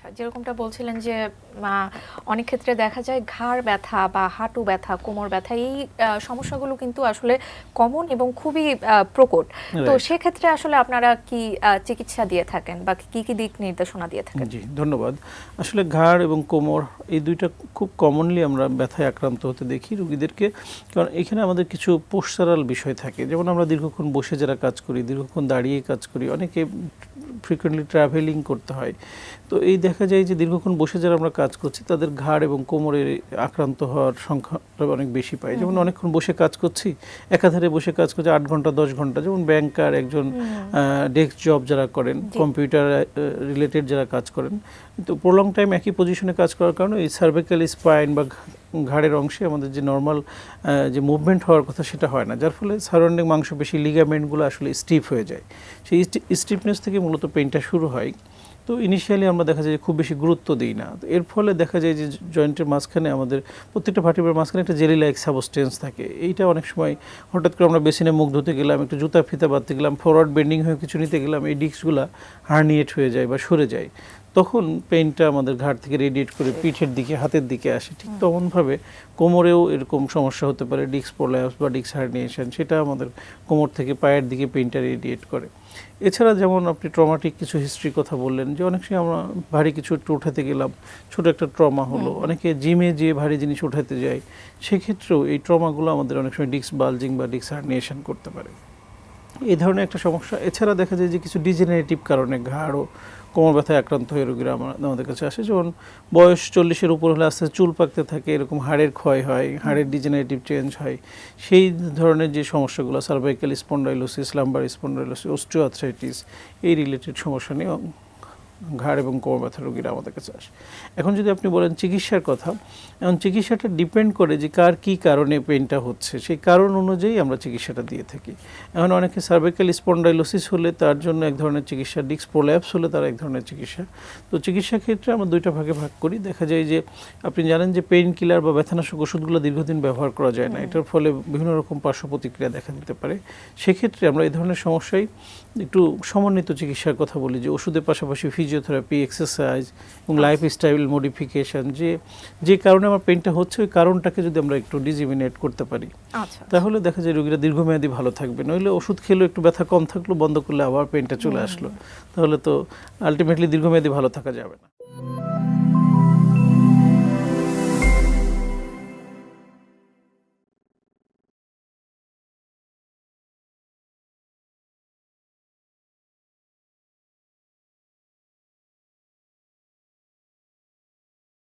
আচ্ছা যেরকমটা বলছিলেন যে অনেক ক্ষেত্রে দেখা যায় ঘাড় ব্যথা বা হাঁটু ব্যথা কোমর ব্যথা এই সমস্যাগুলো কিন্তু আসলে কমন এবং খুবই প্রকট। তো সেক্ষেত্রে আসলে আপনারা কি চিকিৎসা দিয়ে থাকেন বা কি কি দিক নির্দেশনা দিয়ে থাকেন? জি ধন্যবাদ। আসলে ঘাড় এবং কোমর এই দুইটা খুব কমনলি আমরা ব্যথায় আক্রান্ত হতে দেখি রুগীদেরকে। কারণ এখানে আমাদের কিছু পোস্টারাল বিষয় থাকে। যেমন আমরা দীর্ঘক্ষণ বসে যারা কাজ করি দীর্ঘক্ষণ দাঁড়িয়ে কাজ করি অনেকে ফ্রিকোয়েন্টলি ট্রাভেলিং করতে হয়। তো এই দেখা যায় যে দীর্ঘক্ষণ বসে যারা আমরা কাজ করছি তাদের ঘাড় এবং কোমরের আক্রান্ত হওয়ার সংখ্যা অনেক বেশি পাই। যেমন অনেকক্ষণ বসে কাজ করছি একাধারে বসে কাজ করছি আট ঘণ্টা দশ ঘণ্টা। যেমন ব্যাংকার একজন ডেস্ক জব যারা করেন কম্পিউটার রিলেটেড যারা কাজ করেন। তো প্রলং টাইম একই পজিশনে কাজ করার কারণে এই সার্ভিক্যাল স্পাইন বা ঘাড়ের অংশে আমাদের যে নর্মাল যে মুভমেন্ট হওয়ার কথা সেটা হয় না। যার ফলে সারাউন্ডিং মাংসপেশি লিগামেন্টগুলো আসলে স্টিফ হয়ে যায়। সেই স্টিফনেস থেকে মূলত পেইনটা শুরু হয়। তো ইনিশিয়ালি আমরা দেখা যায় যে খুব বেশি গুরুত্ব দিই না। তো এর ফলে দেখা যায় যে জয়েন্টের মাঝখানে আমাদের প্রত্যেকটা ভার্টিবার মাঝখানে একটা জেলি লাইক সাবস্টেন্স থাকে। এইটা অনেক সময় হঠাৎ করে আমরা বেসিনে মুখ ধুতে গেলাম, একটু জুতা ফিতা বাঁধতে গেলাম ফরওয়ার্ড বেন্ডিং হয়ে কিছু নিতে গেলাম, এই ডিস্কগুলো হার্নিয়েট হয়ে যায় বা সরে যায়। তখন পেইনটা আমাদের ঘাট থেকে রেডিয়েট করে পিঠের দিকে হাতের দিকে আসে। ঠিক তেমনভাবে কোমরেও এরকম সমস্যা হতে পারে ডিস্ক প্রোল্যাপস বা ডিস্ক হার্নিয়েশন সেটা আমাদের কোমর থেকে পায়ের দিকে পেইনটা রেডিয়েট করে। এছাড়া যেমন আপনি ট্রমাটিক কিছু হিস্ট্রির কথা বললেন যে অনেক সময় আমরা ভারী কিছু একটু উঠাতে গেলাম ছোট একটা ট্রমা হলো অনেকে জিমে যেয়ে ভারী জিনিস উঠাতে যায় সেক্ষেত্রেও এই ট্রমাগুলো আমাদের অনেক সময় ডিস্ক বালজিং বা ডিস্ক হার্নিয়েশন করতে পারে। এই ধরনের একটা সমস্যা। এছাড়া দেখা যায় যে কিছু ডিজেনারেটিভ কারণে ঘাড় ও কোমর ব্যথায় আক্রান্ত হয়ে রোগীরা আমার আমাদের কাছে আসে। যেমন বয়স চল্লিশের উপর হলে আস্তে চুল পাকতে থাকে, এরকম হাড়ের ক্ষয় হয়, হাড়ের ডিজেনারেটিভ চেঞ্জ হয়। সেই ধরনের যে সমস্যাগুলো cervical spondylosis lumbar spondylosis osteoarthritis এই রিলেটেড সমস্যা নিয়ে ঘাড় এবং কোমর ব্যথা রোগীরা আমাদের কাছে আসে। এখন যদি আপনি বলেন চিকিৎসার কথা এখন চিকিৎসাটা ডিপেন্ড করে যে কার কি কারণে পেনটা হচ্ছে সেই কারণ অনুযায়ী আমরা চিকিৎসাটা দিয়ে থাকি। এখন অনেকে সার্ভাইকাল স্পন্ডাইলোসিস হলে তার জন্য এক ধরনের চিকিৎসা ডিস্ক প্রোল্যাপস হলে তার এক ধরনের চিকিৎসা। তো চিকিৎসা ক্ষেত্রে আমরা দুইটা ভাগে ভাগ করি। দেখা যায় যে আপনি জানেন যে পেইন কিলার বা ব্যথানাশক ওষুধগুলো দীর্ঘদিন ব্যবহার করা যায় না। এটার ফলে বিভিন্ন রকম পার্শ্ব প্রতিক্রিয়া দেখা দিতে পারে। সেক্ষেত্রে আমরা এই ধরনের সমস্যায় একটু সমন্বিত চিকিৎসার কথা বলি যে ওষুধের পাশাপাশি ফিজিওথেরাপি এক্সারসাইজ এবং লাইফস্টাইল মডিফিকেশন যে যে কারণে আমার পেনটা হচ্ছে ওই কারণটাকে যদি আমরা একটু ডিজিমিনেট করতে পারি। আচ্ছা তাহলে দেখা যায় রোগীরা দীর্ঘমেয়াদী ভালো থাকবে। নইলে ওষুধ খেলেও একটু ব্যথা কম থাকল বন্ধ করলে আবার পেনটা চলে আসলো। তাহলে তো আলটিমেটলি দীর্ঘমেয়াদী ভালো থাকা যাবে না।